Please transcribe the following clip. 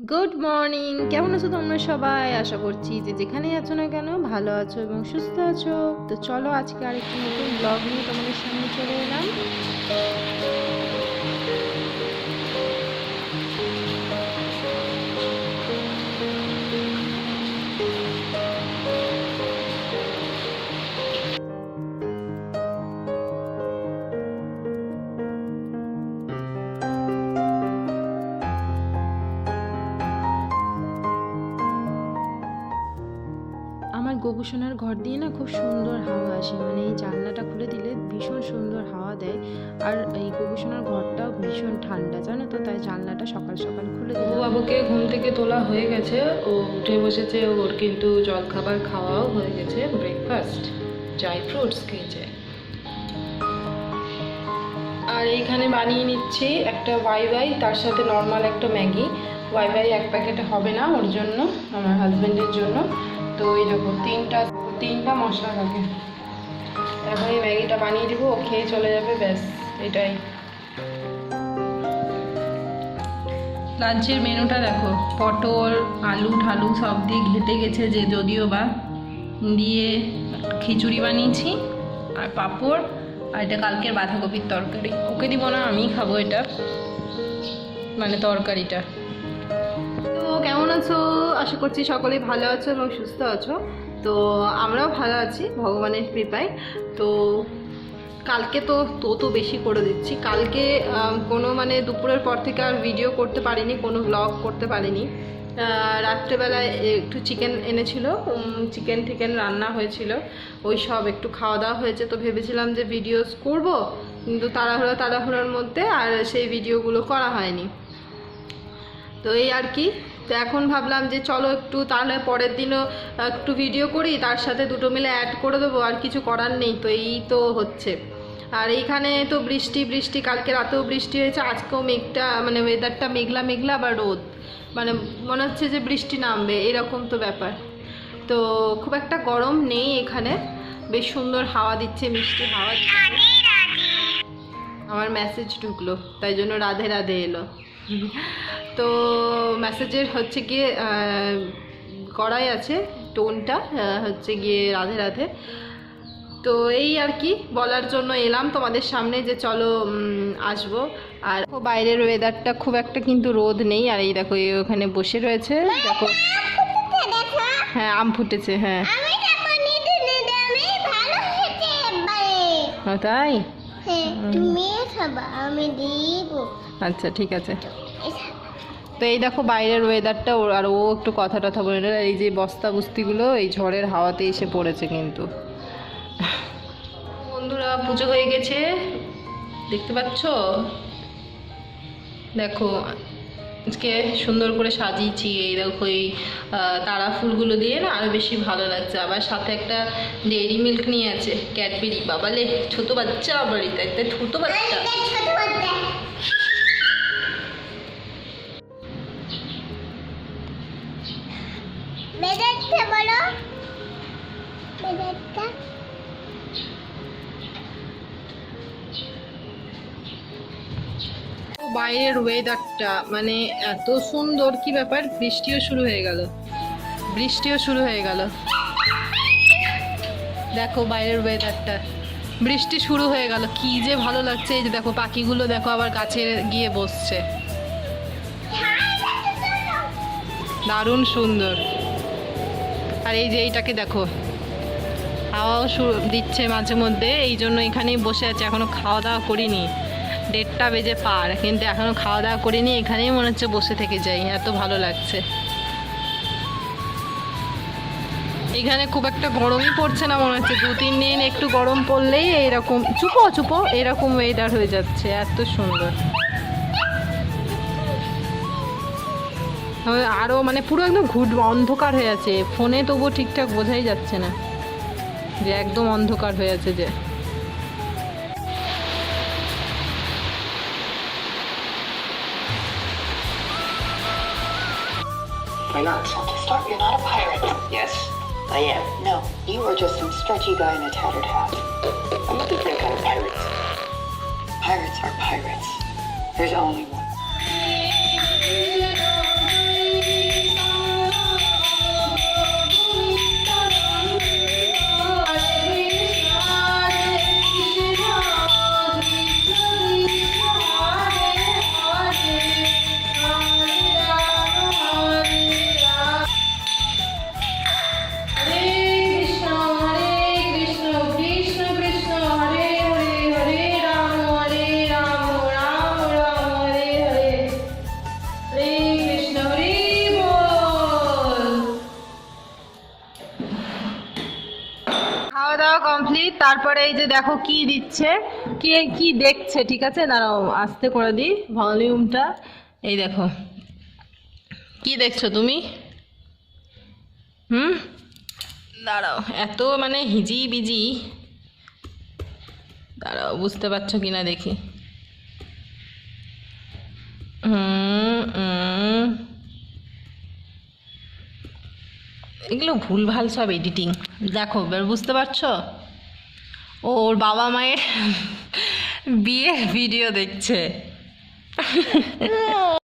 Good morning কেমন আছো তোমরা সবাই? আশা করছি যে যেখানেই আছো না কেন ভালো আছো এবং সুস্থ আছো। তো চলো আজকে আরেকটি নতুন ব্লগ নিয়ে তোমাদের সামনে চলে এলাম। গোপুসোনার ঘর দিয়ে না খুব সুন্দর হাওয়া আসে। মানে এই জানলাটা খুলে দিলে ভীষণ সুন্দর হাওয়া দেয়। আর এই গোপুসোনার ঘরটাও ভীষণ ঠান্ডা, জানো তো? তাই জানলাটা সকাল সকাল খুলে দিই বাবুকে ঘুম থেকে তোলা হয়ে গেছে। ও উঠে বসেছে। ওর কিন্তু জলখাবার খাওয়াও হয়ে গেছে। ব্রেকফাস্ট ড্রাই ফ্রুটস খেয়েছে। আর এইখানে বানিয়ে নিচ্ছি একটা ওয়াই ওয়াই তার সাথে নর্মাল একটা ম্যাগি। ওয়াই ওয়াই এক প্যাকেটে হবে না ওর জন্য, আমার হাজব্যান্ডের জন্য। তো এই দেখো, তিনটা তিনটা মশলা থাকে এখন এই ম্যাগিটা বানিয়ে দেবো ও খেয়ে চলে যাবে, ব্যাস, এটাই। লাঞ্চের মেনুটা দেখো, পটল, আলু ঢালু সব দিয়ে ঘেটে গেছে যে যদিও বা দিয়ে খিচুড়ি বানিয়েছি, আর পাঁপড়, আর এটা কালকের বাঁধাকপির তরকারি। ওকে দিব না আমি খাব এটা মানে তরকারিটা। আছো? আশা করছি সকলেই ভালো আছো এবং সুস্থ আছো। তো আমরাও ভালো আছি, ভগবানের কৃপায়। তো কালকে তো তো তো বেশি করে দিচ্ছি। কালকে কোনো মানে দুপুরের পর থেকে আর ভিডিও করতে পারিনি, কোনো ব্লগ করতে পারিনি। রাত্রেবেলায় একটু চিকেন এনেছিল চিকেন টিকেন রান্না হয়েছিল। ওই সব একটু খাওয়া দাওয়া হয়েছে, তো ভেবেছিলাম যে ভিডিওস করব, কিন্তু তাড়াহুড়ো তাড়াহুড়োর মধ্যে আর সেই ভিডিওগুলো করা হয়নি। তো এই আর কি তো এখন ভাবলাম যে চলো একটু তাহলে পরের দিনও একটু ভিডিও করি, তার সাথে দুটো মিলে অ্যাড করে দেবো, আর কিছু করার নেই, তো এই তো হচ্ছে। আর এইখানে তো বৃষ্টি বৃষ্টি, কালকে রাতেও বৃষ্টি হয়েছে, আজকেও মেঘটা মানে ওয়েদারটা মেঘলা মেঘলা বা রোদ। মানে মনে হচ্ছে যে বৃষ্টি নামবে, এরকম তো ব্যাপার। তো খুব একটা গরম নেই এখানে, বেশ সুন্দর হাওয়া দিচ্ছে, মিষ্টি হাওয়া দিচ্ছে। আমার মেসেজ ঢুকলো, তাই জন্য রাধে রাধে এলো। তো মেসেজের হচ্ছে গিয়ে করাই আছে টোনটা হচ্ছে গিয়ে রাধে রাধে। তো এই আর কি বলার জন্য এলাম তোমাদের সামনে যে চলো আসব। আর বাইরের ওয়েদারটা খুব একটা কিন্তু রোদ নেই। আর এই দেখো এই ওখানে বসে রয়েছে দেখো। হ্যাঁ আম ফুটেছে হ্যাঁ। তাই? তুমি আমি আচ্ছা ঠিক আছে। তো এই দেখো বাইরের ওয়েদারটা আর ও একটু কথা টথা বলে নিল। এই যে বস্তা বুস্তিগুলো এই ঝড়ের হাওয়াতে এসে পড়েছে কিন্তু। বন্ধুরা, পুজো হয়ে গেছে। দেখতে পাচ্ছ? দেখো, আজকে সুন্দর করে সাজিয়েছি। এই দেখো, এই তারা ফুলগুলো দিয়ে না আরও বেশি ভালো লাগছে। আবার সাথে একটা ডেইরি মিল্ক নিয়ে আছে ক্যাডবেরি বাবালে, ছোটো বাচ্চা বাড়িতে, একটা ছোট বাচ্চা। বলো। বাইরের ওয়েদারটা মানে এত সুন্দর কি ব্যাপার? বৃষ্টিও শুরু হয়ে গেল। বৃষ্টিও শুরু হয়ে গেল। দেখো বাইরের ওয়েদারটা বৃষ্টি শুরু হয়ে গেল। কি যে ভালো লাগছে। এই যে দেখো পাখিগুলো দেখো আবার গাছে গিয়ে বসছে। দারুণ সুন্দর। আর এই যে এইটাকে দেখো, হাওয়াও শু- দিচ্ছে মাঝে মধ্যে, এই জন্য এখানেই বসে আছে, এখনও খাওয়া দাওয়া করিনি। দেড়টা বেজে পার, কিন্তু এখনও খাওয়া দাওয়া করিনি, এখানেই মনে হচ্ছে বসে থেকে যাই, এত ভালো লাগছে। এখানে খুব একটা গরমই পড়ছে না, মনে হচ্ছে দু তিন দিন একটু গরম পড়লেই এইরকম, চুপো চুপো এরকম ওয়েদার হয়ে যাচ্ছে, এত সুন্দর। আরও মানে পুরো একদম ঘুট অন্ধকার হয়ে আছে। ফোনে তবুও ঠিকঠাক বোঝাই যাচ্ছে না যে একদম অন্ধকার হয়ে আছে যে। There's only one. তারপরে এই যে দেখো কি দিচ্ছে, কে কি দেখছে, ঠিক আছে? দাঁড়াও, আস্তে করে দিই ভলিউমটা। এই দেখো, কি দেখছ তুমি? হুম? দাঁড়াও, এত মানে হিজি বিজি দাঁড়াও, বুঝতে পারছ কিনা দেখি। হুম হুম। এগুলো ভুলভাল সব এডিটিং দেখো, এবার বুঝতে পারছ? ও ওর বাবা মায়ের বিয়ের ভিডিও দেখছে।